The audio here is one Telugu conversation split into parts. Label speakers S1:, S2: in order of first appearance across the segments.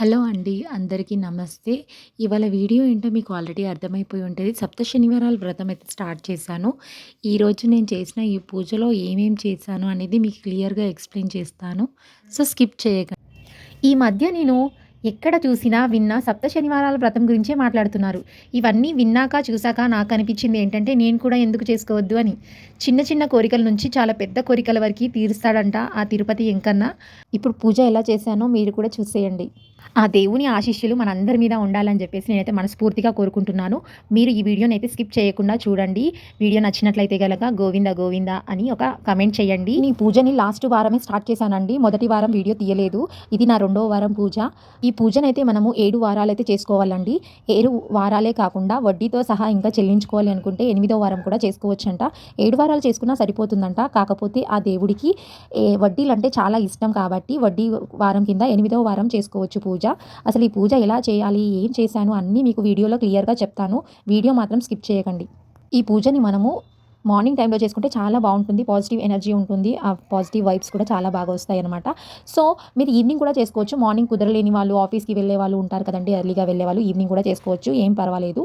S1: హలో అండి. అందరికీ నమస్తే. ఇవాళ వీడియో ఏంటో మీకు ఆల్రెడీ అర్థమైపోయి ఉంటుంది. సప్త శనివారాల వ్రతం అయితే స్టార్ట్ చేశాను. ఈరోజు నేను చేసిన ఈ పూజలో ఏమేం చేశాను అనేది మీకు క్లియర్గా ఎక్స్ప్లెయిన్ చేస్తాను. సో స్కిప్ చేయకండి ఈ మధ్య నేను ఎక్కడ చూసినా విన్నా సప్త శనివారాల వ్రతం గురించే మాట్లాడుతున్నారు. ఇవన్నీ విన్నాక చూసాక నాకు అనిపించింది ఏంటంటే నేను కూడా ఎందుకు చేసుకోవద్దు అని. చిన్న చిన్న కోరికల నుంచి చాలా పెద్ద కోరికల వరకు తీరుస్తాడంట ఆ తిరుపతి ఎంకన్నా. ఇప్పుడు పూజ ఎలా చేశానో మీరు కూడా చూసేయండి. ఆ దేవుని ఆశీస్సులు మనందరి మీద ఉండాలని చెప్పేసి నేనైతే మనస్ఫూర్తిగా కోరుకుంటున్నాను. మీరు ఈ వీడియోని అయితే స్కిప్ చేయకుండా చూడండి. వీడియో నచ్చినట్లయితే కనుక గోవింద గోవింద అని ఒక కమెంట్ చేయండి. ఈ పూజని లాస్ట్ వారమే స్టార్ట్ చేశానండి. మొదటి వారం వీడియో తీయలేదు. ఇది నా రెండో వారం పూజ. ఈ పూజనైతే మనము ఏడు వారాలు అయితే చేసుకోవాలండి. ఏడు వారాలే కాకుండా వడ్డీతో సహా ఇంకా చెల్లించుకోవాలి అనుకుంటే ఎనిమిదో వారం కూడా చేసుకోవచ్చంట. ఏడు వారం వ్యాపారాలు చేసుకున్నా సరిపోతుందంట. కాకపోతే ఆ దేవుడికి వడ్డీలు అంటే చాలా ఇష్టం కాబట్టి వడ్డీ వారం కింద ఎనిమిదో వారం చేసుకోవచ్చు పూజ. పూజ అసలు ఈ పూజ ఎలా చేయాలి ఏం చేశాను అన్నీ మీకు వీడియోలో క్లియర్గా చెప్తాను. వీడియో మాత్రం స్కిప్ చేయకండి. ఈ పూజని మనము మార్నింగ్ టైంలో చేసుకుంటే చాలా బాగుంటుంది పాజిటివ్ ఎనర్జీ ఉంటుంది. ఆ పాజిటివ్ వైబ్స్ కూడా చాలా బాగా వస్తాయి అనమాట సో మీరు ఈవినింగ్ కూడా చేసుకోవచ్చు. మార్నింగ్ కుదరలేని వాళ్ళు ఆఫీస్కి వెళ్ళే వాళ్ళు ఉంటారు కదండి ఎర్లీగా వెళ్ళే వాళ్ళు ఈవినింగ్ కూడా చేసుకోవచ్చు. ఏం పర్వాలేదు.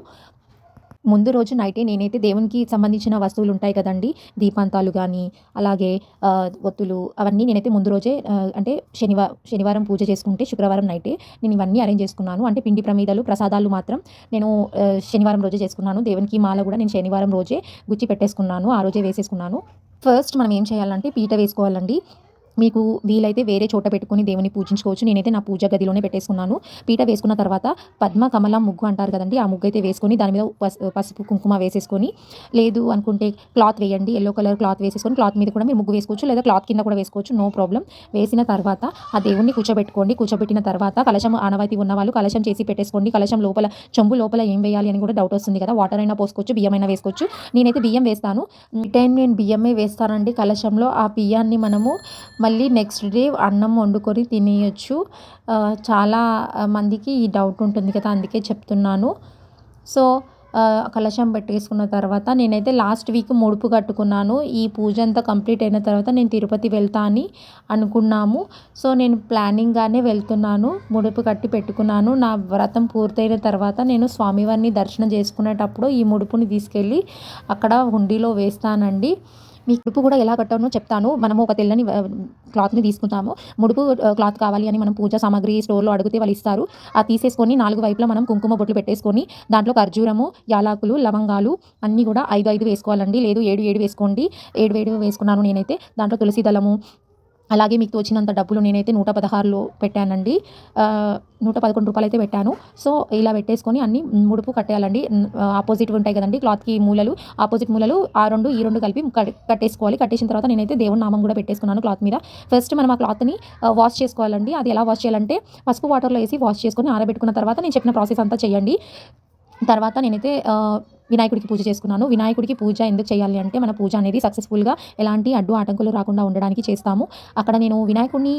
S1: ముందు రోజు నైటే నేనైతే దేవునికి సంబంధించిన వస్తువులు ఉంటాయి కదండి. దీపాంతాలు కానీ అలాగే ఒత్తులు అవన్నీ నేనైతే ముందు రోజే అంటే శనివారం శనివారం పూజ చేసుకుంటే శుక్రవారం నైటే నేను ఇవన్నీ అరేంజ్ చేసుకున్నాను. అంటే పిండి ప్రమీదలు ప్రసాదాలు మాత్రం నేను శనివారం రోజే చేసుకున్నాను. దేవునికి మాల కూడా నేను శనివారం రోజే గుచ్చి పెట్టేసుకున్నాను ఆ రోజే వేసేసుకున్నాను. ఫస్ట్ మనం ఏం చేయాలంటే పీట వేసుకోవాలండి. మీకు వీలైతే వేరే చోట పెట్టుకుని దేవుని పూజించుకోవచ్చు. నేనైతే నా పూజ గదిలోనే పెట్టేసుకున్నాను. పీట వేసుకున్న తర్వాత పద్మ కమలం ముగ్గు అంటారు కదండి ఆ ముగ్గు అయితే వేసుకొని దాని మీద పసుపు కుంకుమ వేసేసుకొని లేదు అనుకుంటే క్లాత్ వేయండి ఎల్లో కలర్ క్లాత్ వేసేసుకొని క్లాత్ మీద కూడా మీరు ముగ్గు వేసుకోవచ్చు లేదా క్లాత్ కింద కూడా వేసుకోవచ్చు నో ప్రాబ్లం. వేసిన తర్వాత ఆ దేవుణ్ణి కూర్చోబెట్టుకోండి. కూర్చోబెట్టిన తర్వాత కలశం ఆనవాయితీ ఉన్న వాళ్ళు కలశం చేసి పెట్టేసుకోండి. కలశం లోపల చెంబు లోపల ఏం వేయాలి అని కూడా డౌట్ వస్తుంది కదా. వాటర్ అయినా పోసుకోవచ్చు బియ్యం అయినా వేసుకోవచ్చు. నేనైతే బియ్యం వేస్తాను. టైం నేను బియ్యమే వేస్తానండి కలశంలో. ఆ బియ్యాన్ని మనము మళ్ళీ నెక్స్ట్ డే అన్నం వండుకొని తినేయచ్చు. చాలా మందికి ఈ డౌట్ ఉంటుంది కదా అందుకే చెప్తున్నాను. సో కలశం పెట్టేసుకున్న తర్వాత నేనైతే లాస్ట్ వీక్ ముడుపు కట్టుకున్నాను. ఈ పూజ అంతా కంప్లీట్ అయిన తర్వాత నేను తిరుపతి వెళ్తా అని అనుకున్నాము. సో నేను ప్లానింగ్గానే వెళ్తున్నాను. ముడుపు కట్టి పెట్టుకున్నాను. నా వ్రతం పూర్తయిన తర్వాత నేను స్వామివారిని దర్శనం చేసుకునేటప్పుడు ఈ ముడుపుని తీసుకెళ్ళి అక్కడ హుండీలో వేస్తానండి. మీ ముడుపు కూడా ఎలా కట్టానో చెప్తాను. మనము ఒక తెల్లని క్లాత్ని తీసుకుంటాము. ముడుపు క్లాత్ కావాలి అని మనం పూజా సామాగ్రి స్టోర్లో అడిగితే వాళ్ళు ఇస్తారు. ఆ తీసేసుకొని నాలుగు వైపులా మనం కుంకుమ బొట్లు పెట్టేసుకొని దాంట్లో ఖర్జూరము యాలకులు లవంగాలు అన్నీ కూడా ఐదు ఐదు వేసుకోవాలండి. లేదు ఏడు ఏడు వేసుకోండి. ఏడు ఏడు వేసుకున్నాను నేనైతే. దాంట్లో తులసి దళము అలాగే మీకు తోచినంత డబ్బులు నేనైతే నూట పదహారులో పెట్టానండి. నూట పదకొండు రూపాయలు అయితే పెట్టాను. సో ఇలా పెట్టేసుకొని అన్ని ముడుపు కట్టేయాలండి. ఆపోజిట్ ఉంటాయి కదండి క్లాత్కి మూలలు. ఆపోజిట్ మూలలు ఆ రెండు ఈ రెండు కలిపి కట్టేసుకోవాలి. కట్టేసిన తర్వాత నేనైతే దేవుని నామం కూడా పెట్టేసుకున్నాను క్లాత్ మీద. ఫస్ట్ మనం ఆ క్లాత్ని వాష్ చేసుకోవాలండి. అది ఎలా వాష్ చేయాలంటే పసుపు వాటర్లో వేసి వాష్ చేసుకొని ఆరబెట్టుకున్న తర్వాత నేను చెప్పిన ప్రాసెస్ అంతా చేయండి. తర్వాత నేనైతే వినాయకుడికి పూజ చేసుకున్నాను. వినాయకుడికి పూజ ఎందుకు చేయాలి అంటే మన పూజ అనేది సక్సెస్ఫుల్గా ఎలాంటి అడ్డు ఆటంకులు రాకుండా ఉండడానికి చేస్తాము. అక్కడ నేను వినాయకుడిని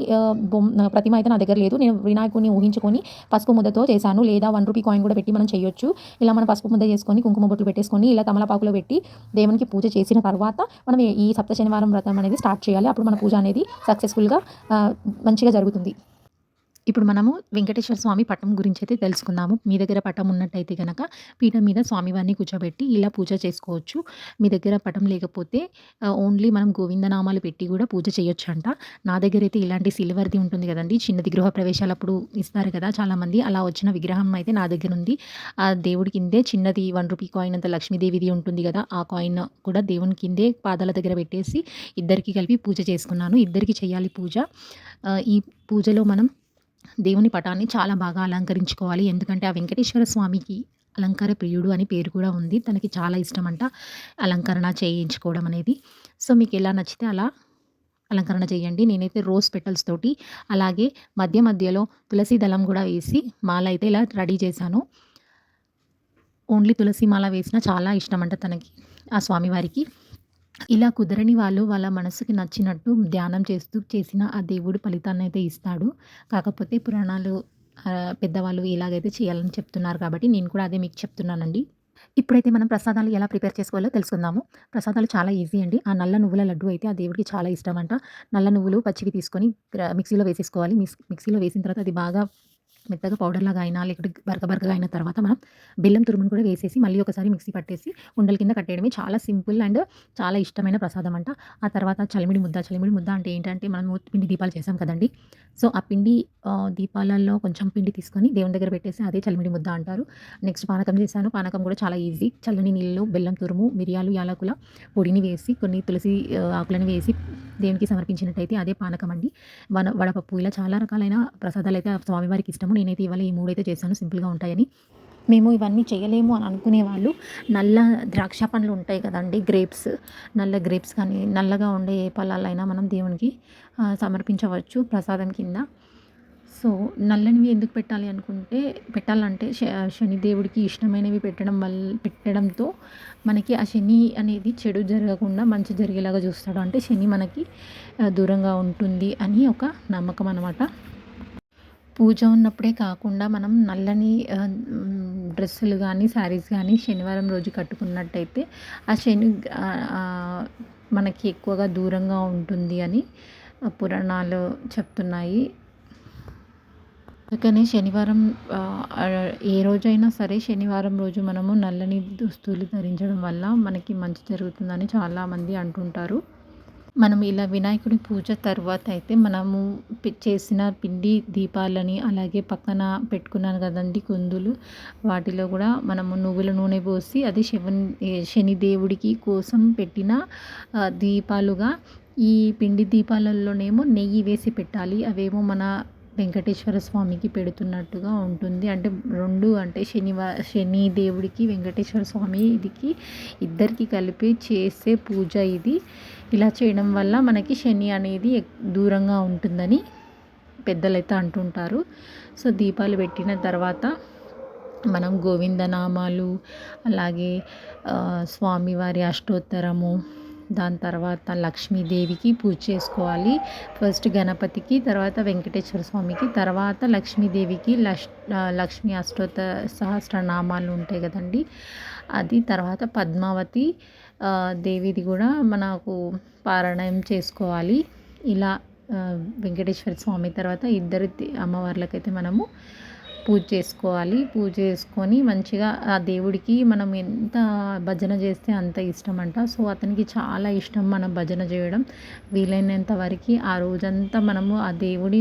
S1: ప్రతిమ అయితే నా దగ్గర లేదు. నేను వినాయకుడిని ఊహించుకొని పసుపు ముద్దతో చేశాను. లేదా వన్ రూపీ కాయిన్ కూడా పెట్టి మనం చేయొచ్చు. ఇలా మనం పసుపు ముద్ద చేసుకొని కుంకుమ బొట్లు పెట్టేసుకొని ఇలా తమలపాకులో పెట్టి దేవునికి పూజ చేసిన తర్వాత మనం ఈ సప్త శనివారం వ్రతం అనేది స్టార్ట్ చేయాలి. అప్పుడు మన పూజ అనేది సక్సెస్ఫుల్గా మంచిగా జరుగుతుంది. ఇప్పుడు మనము వెంకటేశ్వర స్వామి పటం గురించి అయితే తెలుసుకుందాము. మీ దగ్గర పటం ఉన్నట్టయితే కనుక పీఠం మీద స్వామివారిని కూర్చోబెట్టి ఇలా పూజ చేసుకోవచ్చు. మీ దగ్గర పటం లేకపోతే ఓన్లీ మనం గోవిందనామాలు పెట్టి కూడా పూజ చేయొచ్చు అంట నా దగ్గర అయితే ఇలాంటి సిల్వర్ది ఉంటుంది కదండి. చిన్నది గృహ ప్రవేశాలప్పుడు ఇస్తారు కదా చాలామంది. అలా వచ్చిన విగ్రహం అయితే నా దగ్గర ఉంది. ఆ దేవుడి కిందే చిన్నది వన్ రూపీ కాయిన్ అంత లక్ష్మీదేవిది ఉంటుంది కదా. ఆ కాయిన్ కూడా దేవుని కిందే పాదాల దగ్గర పెట్టేసి ఇద్దరికి కలిపి పూజ చేసుకున్నాను. ఇద్దరికి చేయాలి పూజ. ఈ పూజలో మనం దేవుని పటాన్ని చాలా బాగా అలంకరించుకోవాలి. ఎందుకంటే ఆ వెంకటేశ్వర స్వామికి అలంకార ప్రియుడు అని పేరు కూడా ఉంది. తనకి చాలా ఇష్టం అంట అలంకరణ చేయించుకోవడం అనేది. సో మీకు ఎలా నచ్చితే అలా అలంకరణ చేయండి. నేనైతే రోజ్ పెటల్స్ తోటి అలాగే మధ్య మధ్యలో తులసి దళం కూడా వేసి మాల అయితే ఇలా రెడీ చేశాను. ఓన్లీ తులసి మాల వేసిన చాలా ఇష్టం అంట తనకి ఆ స్వామివారికి. ఇలా కుదరని వాళ్ళు వాళ్ళ మనసుకి నచ్చినట్టు ధ్యానం చేస్తూ చేసిన ఆ దేవుడు ఫలితాన్ని అయితే ఇస్తాడు. కాకపోతే పురాణాలు పెద్దవాళ్ళు ఇలాగైతే చేయాలని చెప్తున్నారు కాబట్టి నేను కూడా అదే మీకు చెప్తున్నానండి. ఇప్పుడైతే మనం ప్రసాదాలు ఎలా ప్రిపేర్ చేసుకోవాలో తెలుసుకుందాము. ప్రసాదాలు చాలా ఈజీ అండి. ఆ నల్ల నువ్వుల లడ్డు అయితే ఆ దేవుడికి చాలా ఇష్టం అంట నల్ల నువ్వులు పచ్చివి తీసుకొని మిక్సీలో వేసేసుకోవాలి. మిక్సీలో వేసిన తర్వాత అది బాగా మెత్తగా పౌడర్‌లాగా అయినా లేకపోతే బరక బరకగా అయిన తర్వాత మనం బెల్లం తురుమును కూడా వేసేసి మళ్ళీ ఒకసారి మిక్సీ పట్టేసి ఉండల కింద కట్టేయడమే చాలా సింపుల్ అండ్ చాలా ఇష్టమైన ప్రసాదం అంట. ఆ తర్వాత చలిమిడి ముద్ద. చలిమిడి ముద్ద అంటే ఏంటంటే మనం పిండి దీపాలు చేసాం కదండీ! సో, ఆ పిండి దీపాలలో కొంచెం పిండి తీసుకొని దేవుని దగ్గర పెట్టేసి అదే చలిమిడి ముద్ద అంటారు. నెక్స్ట్ పానకం చేశాను. పానకం కూడా చాలా ఈజీ. చల్లని నీళ్ళలో బెల్లం తురుము, మిరియాలు, యాలకుల పొడిని వేసి కొన్ని తులసి ఆకులను వేసి దేవునికి సమర్పించినట్టయితే అదే పానకం అండి. వన వడపప్పు ఇలా చాలా రకాలైన ప్రసాదాలు ఆ స్వామివారికి ఇష్టము. నేనైతే ఇవాళ ఈ మూడైతే చేశాను సింపుల్‌గా ఉంటాయని. మేము ఇవన్నీ చేయలేము అని అనుకునే వాళ్ళు నల్ల ద్రాక్ష పండ్లు ఉంటాయి కదండి గ్రేప్స్. నల్ల గ్రేప్స్ కానీ నల్లగా ఉండే ఏ ఫలాలైనా మనం దేవునికి సమర్పించవచ్చు ప్రసాదం కింద. సో, నల్లనివి ఎందుకు పెట్టాలి అనుకుంటే పెట్టాలంటే శ శనిదేవుడికి ఇష్టమైనవి పెట్టడం వల్ల పెట్టడంతో మనకి ఆ శని అనేది చెడు జరగకుండా మంచి జరిగేలాగా చూస్తాడు. అంటే శని మనకి దూరంగా ఉంటుంది అని ఒక నమ్మకం అనమాట. పూజ ఉన్నప్పుడే కాకుండా మనం నల్లని డ్రెస్సులు కానీ శారీస్ కానీ శనివారం రోజు కట్టుకున్నట్టయితే ఆ శని మనకి ఎక్కువగా దూరంగా ఉంటుంది అని పురాణాలు చెప్తున్నాయి. అందుకనే శనివారం ఏ రోజైనా సరే శనివారం రోజు మనము నల్లని దుస్తులు ధరించడం వల్ల మనకి మంచి జరుగుతుందని చాలామంది అంటుంటారు. మనం ఇలా వినాయకుడి పూజ తర్వాత అయితే మనము చేసిన పిండి దీపాలని అలాగే పక్కన పెట్టుకున్నాను కదండి కుందులు. వాటిలో కూడా మనము నువ్వుల నూనె పోసి అది శివుని శని దేవుడికి కోసం పెట్టిన దీపాలుగా ఈ పిండి దీపాలలోనేమో నెయ్యి వేసి పెట్టాలి. అవేమో మన వెంకటేశ్వర స్వామికి పెడుతున్నట్టుగా ఉంటుంది. అంటే రెండు అంటే శనివా శని దేవుడికి, వెంకటేశ్వర స్వామిదికి ఇద్దరికీ కలిపి చేసే పూజ ఇది. ఇలా చేయడం వల్ల మనకి శని అనేది ఎక్ దూరంగా ఉంటుందని పెద్దలైతే అంటుంటారు. సో, దీపాలు పెట్టిన తర్వాత మనం గోవిందనామాలు అలాగే స్వామివారి అష్టోత్తరము, దాని తర్వాత లక్ష్మీదేవికి పూజ చేసుకోవాలి. ఫస్ట్ గణపతికి, తర్వాత వెంకటేశ్వర స్వామికి, తర్వాత లక్ష్మీదేవికి లక్ష్ లక్ష్మీ అష్టోత్తర సహస్రనామాలు ఉంటాయి కదండీ! అది తర్వాత పద్మావతి దేవిది కూడా మనకు పారాయణం చేసుకోవాలి. ఇలా వెంకటేశ్వర స్వామి తర్వాత ఇద్దరు అమ్మవార్లకైతే మనము పూజ చేసుకోవాలి. పూజ చేసుకొని మంచిగా ఆ దేవుడికి మనం ఎంత భజన చేస్తే అంత ఇష్టం అంట సో, అతనికి చాలా ఇష్టం మనం భజన చేయడం. వీలైనంత వరకి ఆ రోజంతా మనము ఆ దేవుడి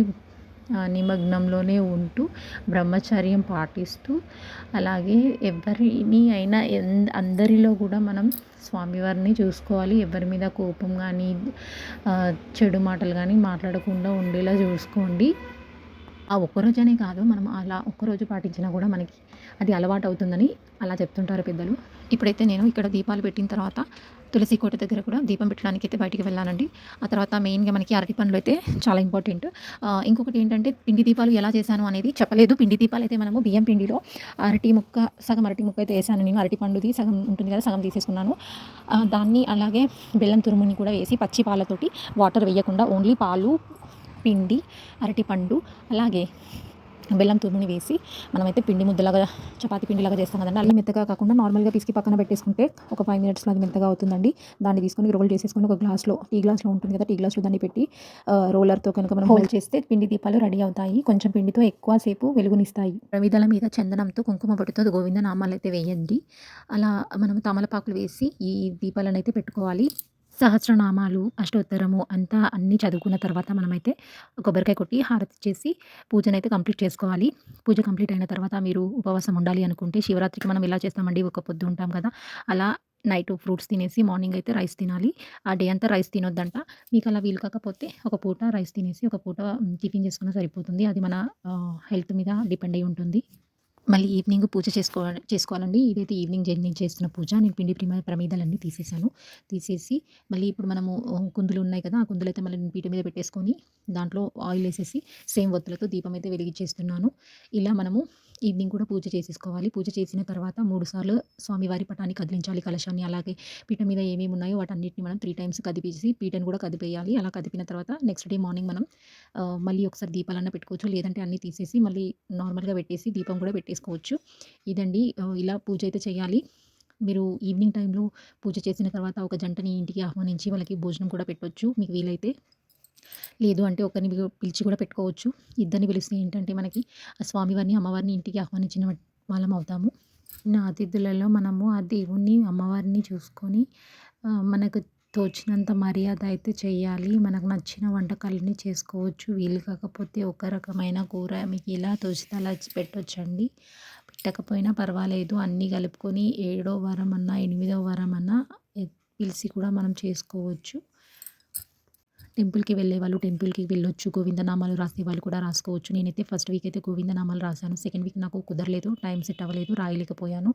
S1: నిమగ్నంలోనే ఉంటూ బ్రహ్మచర్యం పాటిస్తూ అలాగే ఎవరిని అయినా ఎన్ అందరిలో కూడా మనం స్వామివారిని చూసుకోవాలి. ఎవరి మీద కోపం కానీ చెడు మాటలు కానీ మాట్లాడకుండా ఉండేలా చూసుకోండి. ఆ ఒక్కరోజనే కాదు మనం అలా ఒక్కరోజు పాటించినా కూడా మనకి అది అలవాటు అవుతుందని అలా చెప్తుంటారు పెద్దలు. ఇప్పుడైతే నేను ఇక్కడ దీపాలు పెట్టిన తర్వాత తులసి కోట దగ్గర కూడా దీపం పెట్టడానికి అయితే బయటికి వెళ్ళానండి. ఆ తర్వాత మెయిన్‌గా మనకి అరటి పండ్లు అయితే చాలా ఇంపార్టెంట్. ఇంకొకటి ఏంటంటే పిండి దీపాలు ఎలా చేశాను అనేది చెప్పలేదు. పిండి దీపాలు అయితే మనము బియ్యం పిండిలో అరటి ముక్క సగం అరటి ముక్క అయితే వేసాను నేను. అరటి పండుది సగం ఉంటుంది కదా! సగం తీసేసుకున్నాను. దాన్ని అలాగే బెల్లం తురుముని కూడా వేసి పచ్చి పాలతోటి వాటర్ వేయకుండా ఓన్లీ పాలు, పిండి, అరటిపండు అలాగే బెల్లం తురుముని వేసి మనమైతే పిండి ముద్దలాగా చపాతీ పిండిలాగా చేస్తాం కదండీ! అలా మెత్తగా కాకుండా నార్మల్‌గా పిసికి పక్కన పెట్టేసుకుంటే ఒక 5 మినిట్స్‌లో అది మెత్తగా అవుతుందండి. దాన్ని తీసుకొని రోల్ చేసేసుకొని ఒక గ్లాస్‌లో టీ గ్లాస్‌లో ఉంటుంది కదా! టీ గ్లాస్‌లో దాన్ని పెట్టి రోలర్‌తో కనుక మనం హోల్డ్ చేస్తే పిండి దీపాలు రెడీ అవుతాయి. కొంచెం పిండితో ఎక్కువ సేపు వెలుగునిస్తాయి. ప్రమిదల మీద చందనంతో, కుంకుమ బొట్టుతో గోవింద నామాలైతే వేయండి. అలా మనం తమలపాకులు వేసి ఈ దీపాలనైతే పెట్టుకోవాలి. సహస్రనామాలు, అష్టోత్తరము అంతా అన్నీ చదువుకున్న తర్వాత మనమైతే కొబ్బరికాయ కొట్టి హారతి హారతిచ్చేసి పూజనైతే కంప్లీట్ చేసుకోవాలి. పూజ కంప్లీట్ అయిన తర్వాత మీరు ఉపవాసం ఉండాలి అనుకుంటే శివరాత్రికి మనం ఇలా చేస్తామండి ఒక పొద్దు ఉంటాం కదా! అలా నైట్ ఫ్రూట్స్ తినేసి మార్నింగ్ అయితే రైస్ తినాలి. ఆ డే అంతా రైస్ తినొద్దంట. మీకు అలా వీలు కాకపోతే ఒక పూట రైస్ తినేసి ఒక పూట టిఫిన్ చేసుకున్నా సరిపోతుంది. అది మన హెల్త్ మీద డిపెండ్ అయి ఉంటుంది. మళ్ళీ ఈవినింగ్ పూజ చేసుకోవాలి చేసుకోవాలండి. ఇదైతే ఈవినింగ్ జే నేను చేస్తున్న పూజ. నేను పిండి ప్రిమ ప్రమేదాలన్నీ తీసేసాను. తీసేసి మళ్ళీ ఇప్పుడు మనము కుందులు ఉన్నాయి కదా! ఆ కుందులు అయితే మళ్ళీ నేను పీట మీద పెట్టేసుకొని దాంట్లో ఆయిల్ వేసేసి సేమ్ ఒత్తులతో దీపం అయితే వెలిగించేస్తున్నాను. ఇలా మనము ఈవినింగ్ కూడా పూజ చేసేసుకోవాలి. పూజ చేసిన తర్వాత 3 సార్లు స్వామివారి పటాన్ని కదిలించాలి కలశాన్ని. అలాగే పీట మీద ఏమేమి ఉన్నాయో వాటన్నిటిని మనం త్రీ టైమ్స్ కదిపేసి పీటను కూడా కదిపేయాలి. అలా కదిపిన తర్వాత నెక్స్ట్ డే మార్నింగ్ మనం మళ్ళీ ఒకసారి దీపాలన్నా పెట్టుకోవచ్చు. లేదంటే అన్నీ తీసేసి మళ్ళీ నార్మల్‌గా పెట్టేసి దీపం కూడా పెట్టేసుకోవచ్చు. ఇదండి ఇలా పూజ అయితే చేయాలి. మీరు ఈవినింగ్ టైంలో పూజ చేసిన తర్వాత ఒక జంటని ఇంటికి ఆహ్వానించి వాళ్ళకి భోజనం కూడా పెట్టవచ్చు మీకు వీలైతే. లేదు అంటే ఒకరిని పిలిచి కూడా పెట్టుకోవచ్చు. ఇద్దరిని పిలిస్తే ఏంటంటే మనకి ఆ స్వామివారిని, అమ్మవారిని ఇంటికి ఆహ్వానించిన వాళ్ళం అవుతాము. నా అతిథులలో మనము ఆ దేవుణ్ణి అమ్మవారిని చూసుకొని మనకు తోచినంత మర్యాద అయితే చేయాలి. మనకు నచ్చిన వంటకాలని చేసుకోవచ్చు. వీలు కాకపోతే ఒక రకమైన కూర మీకు ఎలా తోచితే అలా పెట్టొచ్చండి. పెట్టకపోయినా పర్వాలేదు. అన్నీ కలుపుకొని ఏడో వారం అన్నా ఎనిమిదో వారం అన్నా పిలిచి కూడా మనం చేసుకోవచ్చు. టెంపుల్‌కి వెళ్ళేవాళ్ళు టెంపుల్‌కి వెళ్ళొచ్చు. గోవిందనామాలు రాసేవాళ్ళు కూడా రాసుకోవచ్చు. నేనైతే ఫస్ట్ వీక్ అయితే గోవిందనామాలు రాసాను. సెకండ్ వీక్ నాకు కుదరలేదు. టైం సెట్ అవ్వలేదు. రాయలేకపోయాను.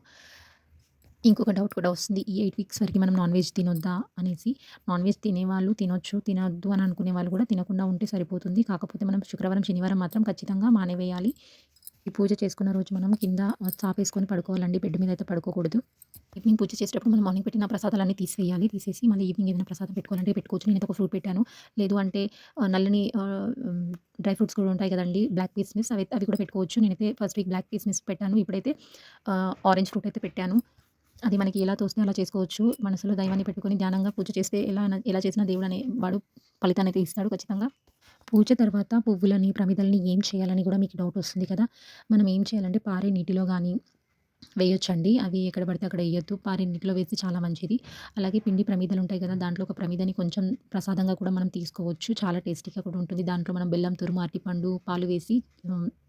S1: ఇంకొక డౌట్ కూడా వస్తుంది. ఈ ఎయిట్ వీక్స్ వరకు మనం నాన్ వెజ్ తినొద్దా అనేసి. నాన్ వెజ్ తినేవాళ్ళు తినొచ్చు. తినొద్దు అని అనుకునే వాళ్ళు కూడా తినకుండా ఉంటే సరిపోతుంది. కాకపోతే మనం శుక్రవారం, శనివారం మాత్రం ఖచ్చితంగా మానేవేయాలి. ఈ పూజ చేసుకున్న రోజు మనం కింద చాపేసుకొని పడుకోవాలండి. బెడ్ మీద అయితే పడుకోకూడదు. ఈవినింగ్ పూజ చేసేటప్పుడు మనం మార్నింగ్ పెట్టిన ప్రసాదాలన్నీ తీసేయాలి తీసేసి మళ్ళీ ఈవినింగ్ ఏదైనా ప్రసాదం పెట్టుకోవాలంటే పెట్టుకోవచ్చు. నేను ఒక ఫ్రూట్ పెట్టాను. లేదు అంటే నల్లని డ్రై ఫ్రూట్స్ కూడా ఉంటాయి కదండి బ్లాక్ పీస్‌మిస్ అవి అవి కూడా పెట్టుకోవచ్చు. నేనైతే ఫస్ట్ వీక్ బ్లాక్ పీస్‌మిస్ పెట్టాను. ఇప్పుడైతే ఆరెంజ్ ఫ్రూట్ అయితే పెట్టాను. అది మనకి ఎలా తోస్తే అలా చేసుకోవచ్చు. మనసులో దైవాన్ని పెట్టుకొని ధ్యానంగా పూజ చేస్తే ఎలా ఎలా చేసినా దేవుడు అనే వాడు ఫలితాన్ని అయితే ఇస్తాడు ఖచ్చితంగా. పూజ తర్వాత పువ్వులని, ప్రమిదలని ఏం చేయాలని కూడా మీకు డౌట్ వస్తుంది కదా! మనం ఏం చేయాలంటే పారే నీటిలో కానీ వేయొచ్చండి. అవి ఎక్కడ పడితే అక్కడ వేయొద్దు పారే నీటిలో వేస్తే చాలా మంచిది. అలాగే పిండి ప్రమిదలుంటాయి కదా! దాంట్లో ఒక ప్రమిదని కొంచెం ప్రసాదంగా కూడా మనం తీసుకోవచ్చు. చాలా టేస్టీగా కూడా ఉంటుంది. దాంట్లో మనం బెల్లం తురుము, అరటిపండు, పాలు వేసి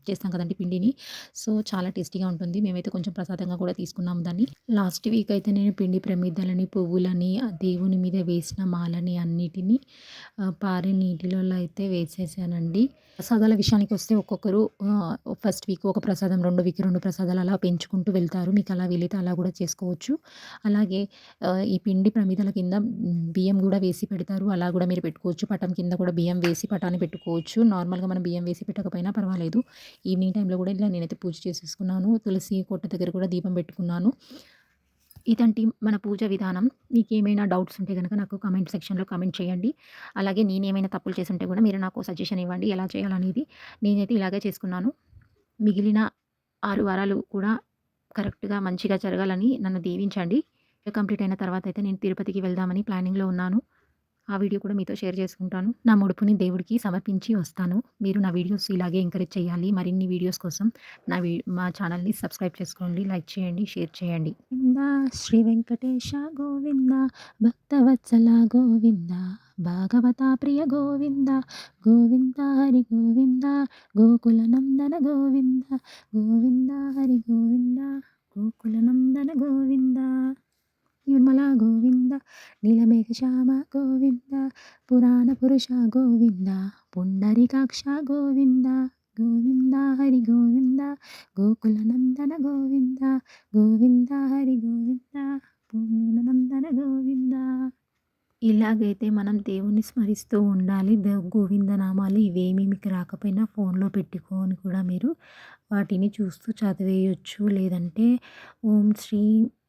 S1: చేస్తాం కదండీ పిండిని. సో, చాలా టేస్టీగా ఉంటుంది. మేమైతే కొంచెం ప్రసాదంగా కూడా తీసుకున్నాము దాన్ని. లాస్ట్ వీక్ అయితే నేను పిండి ప్రమిదలని, పువ్వులని, ఆ దేవుని మీద వేసిన మాలని అన్నిటిని పారే నీటిలో అయితే వేసేసానండి. ప్రసాదాల విషయానికి వస్తే ఒక్కొక్కరు ఫస్ట్ వీక్ ఒక ప్రసాదం, రెండో వీక్ రెండు ప్రసాదాలు అలా పెంచుకుంటూ వెళ్తారు. మీకు అలా వీలైతే అలా కూడా చేసుకోవచ్చు. అలాగే ఈ పిండి ప్రమిదల కింద బియ్యం కూడా వేసి పెడతారు. అలా కూడా మీరు పెట్టుకోవచ్చు. పటం కింద కూడా బియ్యం వేసి పటాన్ని పెట్టుకోవచ్చు. నార్మల్‌గా మనం బియ్యం వేసి పెట్టకపోయినా పర్వాలేదు. ఈవినింగ్ టైంలో కూడా ఇలా నేనైతే పూజ చేసేసుకున్నాను. తులసి కొట్ట దగ్గర కూడా దీపం పెట్టుకున్నాను. ఇదండి మన పూజ విధానం. మీకేమైనా డౌట్స్ ఉంటే కనుక నాకు కామెంట్ సెక్షన్‌లో కామెంట్ చేయండి. అలాగే నేనేమైనా తప్పులు చేస్తుంటే కూడా మీరు నాకు సజెషన్ ఇవ్వండి. ఎలా చేయాలనేది. నేనైతే ఇలాగే చేసుకున్నాను. మిగిలిన ఆరు వారాలు కూడా కరెక్ట్‌గా మంచిగా జరగాలని నన్ను దీవించండి. కంప్లీట్ అయిన తర్వాత అయితే నేను తిరుపతికి వెళ్దామని ప్లానింగ్‌లో ఉన్నాను. ఆ వీడియో కూడా మీతో షేర్ చేసుకుంటాను. నా ముడుపుని దేవుడికి సమర్పించి వస్తాను. మీరు నా వీడియోస్ ఇలాగే ఎంకరేజ్ చేయాలి. మరిన్ని వీడియోస్ కోసం నా వీ మా ఛానల్‌ని సబ్స్క్రైబ్ చేసుకోండి. లైక్ చేయండి. షేర్ చేయండి. శ్రీ వెంకటేశ గోవింద భక్తవత్సల గోవింద భాగవత ప్రియ గోవింద గోవింద హరి గోవింద గోకుల నందన గోవింద గోవింద హరి గోవింద గోకుల నందన గోవింద నిర్మల గోవింద నీలమేఘ శ్యామ గోవింద పురాణ పురుష గోవింద పుండరికాక్ష గోవింద గోవింద హరి గోవింద గోకుల నందన గోవింద గోవింద హరి గోవింద పూర్ణుల నందన గోవింద ఇలాగైతే మనం దేవుణ్ణి స్మరిస్తూ ఉండాలి. గోవింద గోవిందనామాలు ఇవేమీ మీకు రాకపోయినా ఫోన్‌లో పెట్టుకొని కూడా మీరు వాటిని చూస్తూ చదివేయొచ్చు. లేదంటే ఓం శ్రీ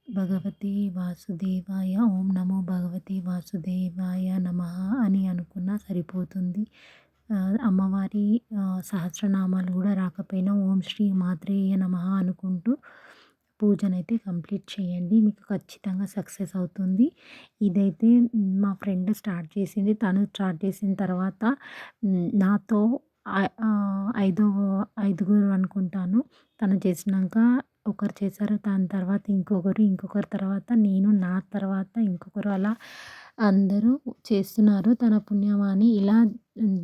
S1: భగవతి వాసుదేవాయ ఓం నమో భగవతి వాసుదేవాయ నమః అని అనుకున్నా సరిపోతుంది. అమ్మవారి సహస్రనామాలు కూడా రాకపోయినా ఓం శ్రీ మాత్రేయ నమః అనుకుంటూ పూజనైతే కంప్లీట్ చేయండి. మీకు ఖచ్చితంగా సక్సెస్ అవుతుంది. ఇదైతే మా ఫ్రెండ్ స్టార్ట్ చేసింది. తను స్టార్ట్ చేసిన తర్వాత నాతో ఐదో ఐదుగురు అనుకుంటాను. తను చేసినాక ఒకరు చేశారు. దాని తర్వాత ఇంకొకరు, ఇంకొకరు తర్వాత నేను, నా తర్వాత ఇంకొకరు అలా అందరూ చేస్తున్నారు. తన పుణ్యమాని ఇలా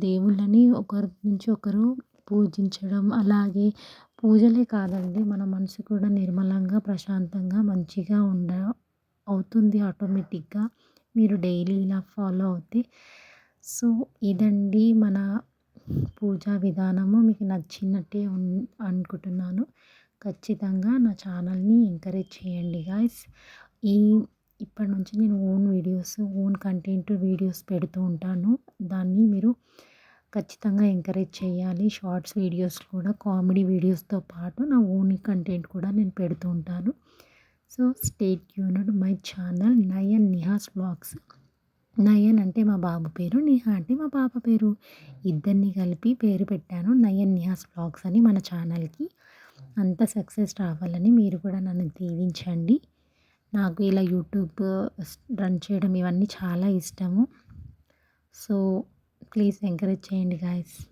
S1: దేవుళ్ళని ఒకరి నుంచి ఒకరు పూజించడం అలాగే పూజలే కాదండి మన మనసు కూడా నిర్మలంగా, ప్రశాంతంగా, మంచిగా ఉండ అవుతుంది ఆటోమేటిక్‌గా. మీరు డైలీ ఇలా ఫాలో అవుతే. సో, ఇదండి మన పూజా విధానము. మీకు నచ్చినట్టే ఉన్ అనుకుంటున్నాను. ఖచ్చితంగా నా ఛానల్‌ని ఎంకరేజ్ చేయండి గాయ్స్. ఈ ఇప్పటి నుంచి నేను own videos, own content videos పెడుతూ ఉంటాను. దాన్ని మీరు ఖచ్చితంగా ఎంకరేజ్ చేయాలి. షార్ట్స్ వీడియోస్ కూడా కామెడీ వీడియోస్‌తో పాటు నా ఓన్ కంటెంట్ కూడా నేను పెడుతూ ఉంటాను. So, stay tuned my channel Nayan Nihas vlogs Nayan అంటే మా బాబు పేరు. నిహా అంటే మా పాప పేరు. ఇద్దరిని కలిపి పేరు పెట్టాను. నయన్ నిహాస్ బ్లాగ్స్ అని మన ఛానల్‌కి. అంత సక్సెస్ రావాలని మీరు కూడా నన్ను దీవించండి. నాకు ఇలా యూట్యూబ్ రన్ చేయడం ఇవన్నీ చాలా ఇష్టము. సో, ప్లీజ్ ఎంకరేజ్ చేయండి గాయ్స్